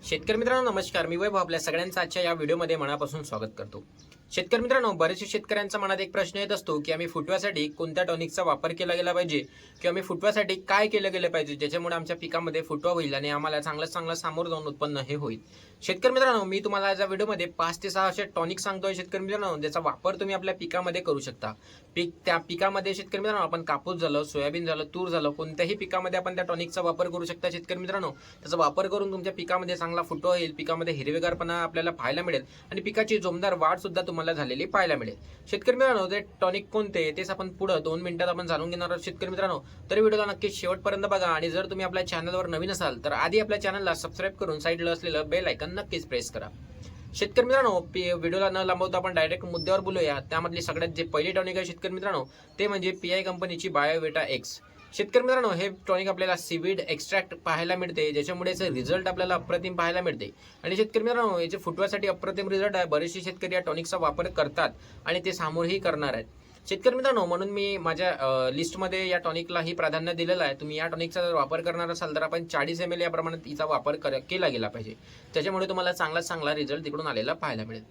शेतकरी मित्रांनो नमस्कार. मी वैभव आपल्या सगळ्यांचं आजच्या या व्हिडिओमध्ये मनापासून स्वागत करतो. शेतकरी मित्रांनो बरेचसे शेतकऱ्यांच्या मनात एक प्रश्न येत असतो की आम्ही फुटव्यासाठी कोणत्या टॉनिकचा वापर केला गेला पाहिजे? किंवा आम्ही फुटव्यासाठी काय केलं गेलं पाहिजे ज्याच्यामुळे आमच्या पिकामध्ये फुटवा होईल आणि आम्हाला चांगलं चांगलं सामोरं जाऊन उत्पन्न हे होईल? शेतकरी मित्रांनो मी तुम्हाला या व्हिडिओमध्ये पाच ते सहा असे टॉनिक सांगतोय शेतकरी मित्रांनो ज्याचा वापर तुम्ही आपल्या पिकामध्ये करू शकता. पीक त्या पिकामध्ये शेतकरी मित्रांनो आपण कापूस झालं सोयाबीन झालं तूर झालं कोणत्याही पिकामध्ये आपण त्या टॉनिकचा वापर करू शकता शेतकरी मित्रांनो. त्याचा वापर करून तुमच्या पिकामध्ये चांगला फुटवा येईल पिकामध्ये हिरवेगारपणा आपल्याला पाहायला मिळेल आणि पिकाची जोमदार वाढ सुद्धा तुम्हाला झालेली पाहायला मिळेल. शेतकरी मित्रांनो ते टॉनिक कोणते तेच आपण पुढे दोन मिनिटात आपण जाणून घेणार आहोत. शेतकरी मित्रांनो तर व्हिडिओला नक्की शेवटपर्यंत बघा आणि जर तुम्ही आपल्या चॅनलवर नवीन असाल तर आधी आपल्या चॅनलला सबस्क्राईब करून साईडला असलेलं बेल आयकन नक्कीच प्रेस करा. शेतकरी मित्रांनो व्हिडिओला न लांबवता आपण डायरेक्ट मुद्द्यावर बोलूया. त्यामधली सगळ्यात जे पहिली टॉनिक आहे शेतकरी मित्रांनो ते म्हणजे पी आय कंपनीची बायोवेटा एक्स शेतकरी मित्रांनो हे टॉनिक आपल्याला सीविड एक्स्ट्रॅक्ट पाहायला मिळते ज्याच्यामुळे याचे रिझल्ट आपल्याला अप्रतिम पाहायला मिळते. आणि शेतकरी मित्रांनो याचे फुटव्यासाठी अप्रतिम रिझल्ट आहे. बरेचसे शेतकरी या टॉनिकचा वापर करतात आणि ते सामोरही करणार आहेत. शेतकरी मित्रांनो म्हणून मी माझ्या लिस्टमध्ये या टॉनिकलाही प्राधान्य दिलेलं आहे. तुम्ही या टॉनिकचा जर वापर करणार असाल तर आपण चाळीस एम एल या प्रमाणात तिचा वापर कर केला गेला पाहिजे. त्याच्यामुळे तुम्हाला चांगला चांगला रिझल्ट तिकडून आलेला पाहायला मिळेल.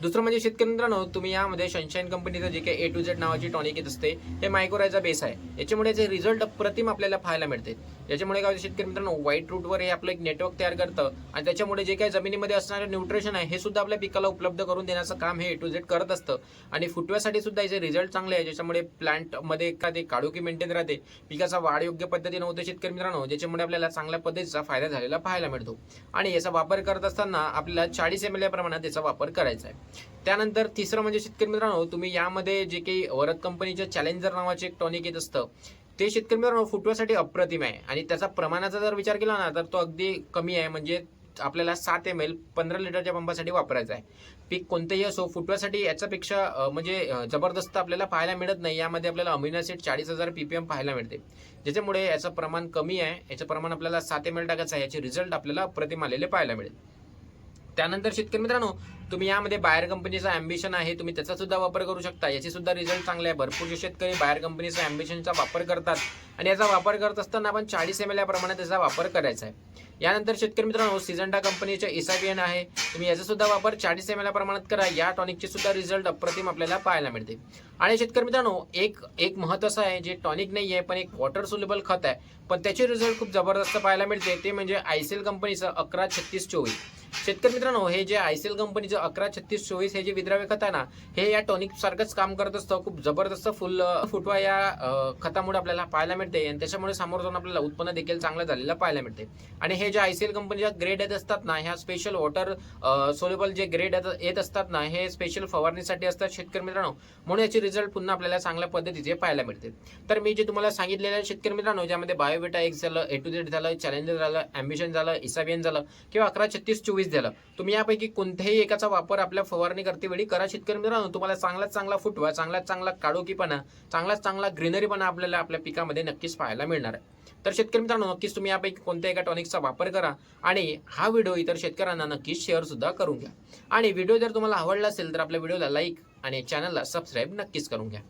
दुसरं म्हणजे शेतकरी मित्रांनो तुम्ही यामध्ये सनशाईन कंपनीचं जे काही ए टू झेड नावाची टॉनिक येत असते हे मायक्रोरायचा बेस आहे. याच्यामुळे याचे रिझल्ट अप्रतिम आपल्याला पाहायला मिळते. याच्यामुळे काय होतं शेतकरी मित्रांनो व्हाईट रूटवर हे आपलं एक नेटवर्क तयार करतं आणि त्याच्यामुळे जे काही जमिनीमध्ये असणारं न्यूट्रिशन आहे हे सुद्धा आपल्या पिकाला उपलब्ध करून देण्याचं काम हे ए टू झेड करत असतं. आणि फुटव्यासाठी सुद्धा याचे रिझल्ट चांगले चांगले आहे ज्याच्यामुळे प्लांटमध्ये एखादी काळोखी मेंटेन राहते. पिकाचा वाढ योग्य पद्धतीने होतो शेतकरी मित्रांनो ज्याच्यामुळे आपल्याला चांगल्या पद्धतीचा फायदा झालेला पाहायला मिळतो. आणि याचा वापर करत असताना आपल्याला चाळीस एम एल या प्रमाणात याचा वापर करायचा आहे. त्यानंतर तिसरं म्हणजे शेतकरी मित्रांनो तुम्ही यामध्ये जे काही वरद कंपनीच्या चॅलेंजर नावाचे एक टॉनिक येत असतं ते शेतकरी मित्रांनो फुटव्यासाठी अप्रतिम आहे. आणि त्याचा प्रमाणाचा जर विचार केला ना तर तो अगदी कमी आहे. म्हणजे आपल्याला सात एम एल पंधरा लिटरच्या पंपासाठी वापरायचा आहे. पीक कोणतेही असो फुटव्यासाठी याच्यापेक्षा म्हणजे जबरदस्त आपल्याला पाहायला मिळत नाही. यामध्ये आपल्याला अमिनासेट चाळीस हजार पीपीएम पाहायला मिळते. ज्याच्यामुळे याचं प्रमाण कमी आहे. याचं प्रमाण आपल्याला सात एम एल टाकायचं आहे. याचे रिझल्ट आपल्याला अप्रतिम आलेले पाहायला मिळेल. त्यानंतर शेतकरी मित्रांनो तुम्ही यामध्ये बाहेर कंपनीचा अँबिशन आहे. तुम्ही त्याचा सुद्धा वापर करू शकता. याचे सुद्धा रिझल्ट चांगले आहे. भरपूर शेतकरी बाहेर कंपनीचा अँबिशनचा वापर करतात. आणि याचा वापर करत असताना आपण चाळीस एम एल या प्रमाणात त्याचा वापर करायचा आहे. यानंतर शेतकरी मित्रांनो सिजंडा कंपनीच्या इसाबियन आहे. तुम्ही याचा सुद्धा वापर चाळीस एम एल प्रमाणात करा. या टॉनिकचे सुद्धा रिझल्ट अप्रतिम आपल्याला पाहायला मिळते. आणि शेतकरी मित्रांनो एक एक महत्त्वाचं आहे जे टॉनिक नाही आहे पण एक वॉटर सुलेबल खत आहे. पण त्याचे रिझल्ट खूप जबरदस्त पाहायला मिळते. ते म्हणजे आयसेल कंपनीचं अकरा छत्तीस चोवीस. शेतकरी मित्रांनो हे जे आयसीएल कंपनीचं अकरा छत्तीस चोवीस हे जे विद्राव्य खत आहे ना हे या टॉनिक सारखंच काम करत असतं. खूप जबरदस्त फुल फुटवा या खतामुळे आपल्याला पाहायला मिळते. आणि त्याच्यामुळे समोर जाऊन आपल्याला उत्पन्न देखील चांगलं झालेलं पाहायला मिळते. आणि हे जे आयसीएल कंपनीच्या ग्रेड येत असतात ना ह्या स्पेशल वॉटर सोल्युबल जे ग्रेड येत असतात ना हे स्पेशल फवारणीसाठी असतात शेतकरी मित्रांनो. म्हणून याचे रिझल्ट पुन्हा आपल्याला चांगल्या पद्धतीचे पाहायला मिळते. तर मी जे तुम्हाला सांगितलेलं आहे शेतकरी मित्रांनो ज्यामध्ये बायोबेटा एक्स झालं ए टू झेड झालं चॅलेंजर झालं ॲम्बिशन झालं इसाबियन झालं किंवा अकरा छत्तीस चोवीस झालं तुम्ही यापैकी कोणत्याही एकाचा वापर आपल्या फवारणी करते वेळी करा शेतकरी मित्रांनो. तुम्हाला चांगलाच चांगला फुटवा चांगलाच चांगला काळोखीपणा चांगलाच चांगला ग्रीनरीपणा आपल्याला आपल्या पिकामध्ये नक्कीच पाहायला मिळणार आहे. तर शेतकरी मित्रांनो नक्कीच तुम्ही यापैकी कोणत्या एका टॉनिकचा वापर करा आणि हा व्हिडिओ इतर शेतकऱ्यांना नक्कीच शेअर सुद्धा करून घ्या. आणि व्हिडिओ जर तुम्हाला आवडला असेल तर आपल्या व्हिडिओला लाईक आणि चॅनलला सबस्क्राईब नक्कीच करून घ्या.